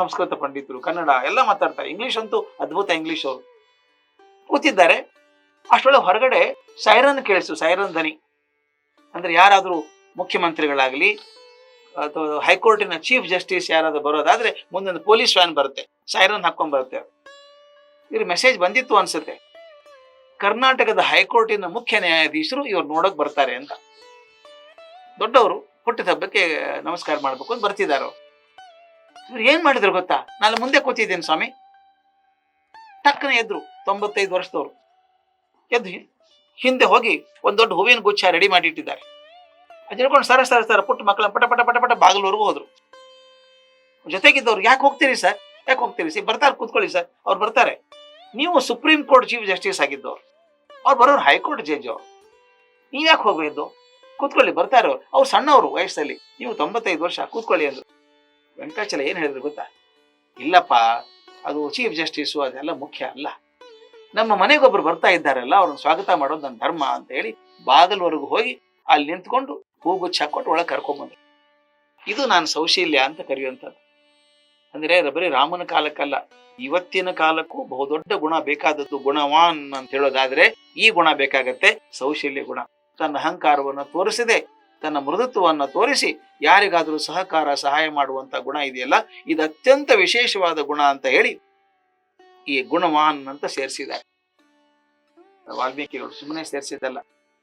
ಸಂಸ್ಕೃತ ಪಂಡಿತರು, ಕನ್ನಡ ಎಲ್ಲ ಮಾತಾಡ್ತಾರೆ. ಇಂಗ್ಲಿಷ್ ಅಂತೂ ಅದ್ಭುತ ಇಂಗ್ಲಿಷ್ ಅವರು. ಕೂತಿದ್ದಾರೆ. ಅಷ್ಟೊಳಗೆ ಹೊರಗಡೆ ಸೈರನ್ ಕೇಳಿಸು, ಸೈರನ್ ಧ್ವನಿ. ಅಂದ್ರೆ ಯಾರಾದರೂ ಮುಖ್ಯಮಂತ್ರಿಗಳಾಗ್ಲಿ, ಅಥವಾ ಹೈಕೋರ್ಟಿನ ಚೀಫ್ ಜಸ್ಟಿಸ್ ಯಾರಾದ್ರೂ ಬರೋದಾದ್ರೆ ಮುಂದೊಂದು ಪೊಲೀಸ್ ವ್ಯಾನ್ ಬರುತ್ತೆ. ಸೈರನ್ ಹಾಕೊಂಡ್ ಬರುತ್ತೆ. ಇವ್ರ ಮೆಸೇಜ್ ಬಂದಿತ್ತು ಅನ್ಸುತ್ತೆ. ಕರ್ನಾಟಕದ ಹೈಕೋರ್ಟಿನ ಮುಖ್ಯ ನ್ಯಾಯಾಧೀಶರು ಇವ್ರು ನೋಡಕ್ ಬರ್ತಾರೆ ಅಂತ. ದೊಡ್ಡವರು, ಹುಟ್ಟಿದ ಹಬ್ಬಕ್ಕೆ ನಮಸ್ಕಾರ ಮಾಡ್ಬೇಕು ಅಂತ ಬರ್ತಿದ್ದಾರೆ ಇವ್ರು ಏನ್ ಮಾಡಿದ್ರು ಗೊತ್ತಾ? ನಾನು ಮುಂದೆ ಕೂತಿದ್ದೇನೆ ಸ್ವಾಮಿ. ಟಕ್ಕನೆ ಎದ್ರು, ತೊಂಬತ್ತೈದು ವರ್ಷದವ್ರು. ಎದ್ದು ಹಿಂದೆ ಹೋಗಿ ಒಂದ್ ದೊಡ್ಡ ಹೂವಿನ ಗುಚ್ಛ ರೆಡಿ ಮಾಡಿ ಇಟ್ಟಿದ್ದಾರೆ ಅದಿಕೊಂಡು ಸರ ಸರ ಸರ ಪುಟ್ಟ ಮಕ್ಕಳ ಪಟ ಪಟ ಪಟ ಪಟ ಬಾಗಿಲವರೆಗೂ ಹೋದ್ರು. ಜೊತೆಗಿದ್ದವ್ರು, ಯಾಕೆ ಹೋಗ್ತೀರಿ ಸರ್? ಯಾಕೆ ಹೋಗ್ತೀರಿ ಸಿ ಬರ್ತಾರೆ, ಕೂತ್ಕೊಳ್ಳಿ ಸರ್. ಅವ್ರು ಬರ್ತಾರೆ. ನೀವು ಸುಪ್ರೀಂ ಕೋರ್ಟ್ ಚೀಫ್ ಜಸ್ಟಿಸ್ ಆಗಿದ್ದವ್ರು. ಅವ್ರು ಬರೋರು ಹೈಕೋರ್ಟ್ ಜಡ್ಜ್ ಅವ್ರು. ನೀವ್ ಯಾಕೆ ಹೋಗಿದ್ದು ಕೂತ್ಕೊಳ್ಳಿ, ಬರ್ತಾರೆ ಅವ್ರು. ಅವ್ರು ಸಣ್ಣವರು ವಯಸ್ಸಲ್ಲಿ. ನೀವು ತೊಂಬತ್ತೈದು ವರ್ಷ ಕೂತ್ಕೊಳ್ಳಿ ಅಂದ್ರು. ವೆಂಕಟಾಚಲ ಏನ್ ಹೇಳಿದ್ರು ಗೊತ್ತಾ? ಇಲ್ಲಪ್ಪ, ಅದು ಚೀಫ್ ಜಸ್ಟಿಸು ಅದೆಲ್ಲ ಮುಖ್ಯ ಅಲ್ಲ. ನಮ್ಮ ಮನೆಗೊಬ್ರು ಬರ್ತಾ ಇದ್ದಾರಲ್ಲ, ಅವ್ರನ್ನ ಸ್ವಾಗತ ಮಾಡೋದು ನನ್ನ ಧರ್ಮ ಅಂತ ಹೇಳಿ ಬಾಗಲ್ವರೆಗೂ ಹೋಗಿ ಅಲ್ಲಿ ನಿಂತ್ಕೊಂಡು ಹೂಗುಚ್ಚ ಹಾಕೊಟ್ಟು ಒಳಗೆ ಕರ್ಕೊಂಡ್ಬಂದ್ರು ಇದು ನಾನು ಸೌಶೀಲ್ಯ ಅಂತ ಕರೆಯುವಂಥದ್ದು. ಅಂದ್ರೆ ಬರೀ ರಾಮನ ಕಾಲಕ್ಕಲ್ಲ, ಇವತ್ತಿನ ಕಾಲಕ್ಕೂ ಬಹುದೊಡ್ಡ ಗುಣ ಬೇಕಾದದ್ದು ಗುಣವಾನ್ ಅಂತ ಹೇಳೋದಾದ್ರೆ ಈ ಗುಣ ಬೇಕಾಗತ್ತೆ ಸೌಶೀಲ್ಯ ಗುಣ. ತನ್ನ ಅಹಂಕಾರವನ್ನು ತೋರಿಸದೆ. ತನ್ನ ಮೃದುತ್ವವನ್ನು ತೋರಿಸಿ ಯಾರಿಗಾದರೂ ಸಹಕಾರ, ಸಹಾಯ ಮಾಡುವಂತ ಗುಣ ಇದೆಯಲ್ಲ? ಇದು ಅತ್ಯಂತ ವಿಶೇಷವಾದ ಗುಣ ಅಂತ ಹೇಳಿ ಈ ಗುಣವಾನ್ ಅಂತ ಸೇರಿಸಿದ್ದಾರೆ. ವಾಲ್ಮೀಕಿಗಳು ಸುಮ್ಮನೆ ಸೇರಿಸಿದ್ದಲ್ಲ.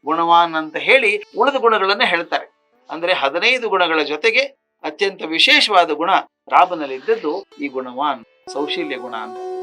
ಗುಣವಾನ್ ಅಂತ ಹೇಳಿ ಉಳಿದ ಗುಣಗಳನ್ನು ಹೇಳ್ತಾರೆ. ಅಂದ್ರೆ ಹದಿನೈದು ಗುಣಗಳ ಜೊತೆಗೆ ಅತ್ಯಂತ ವಿಶೇಷವಾದ ಗುಣ ರಾಬನಲ್ಲಿದ್ದದ್ದು ಈ ಗುಣವಾನ್, ಸೌಶೀಲ್ಯ ಗುಣ ಅಂತ.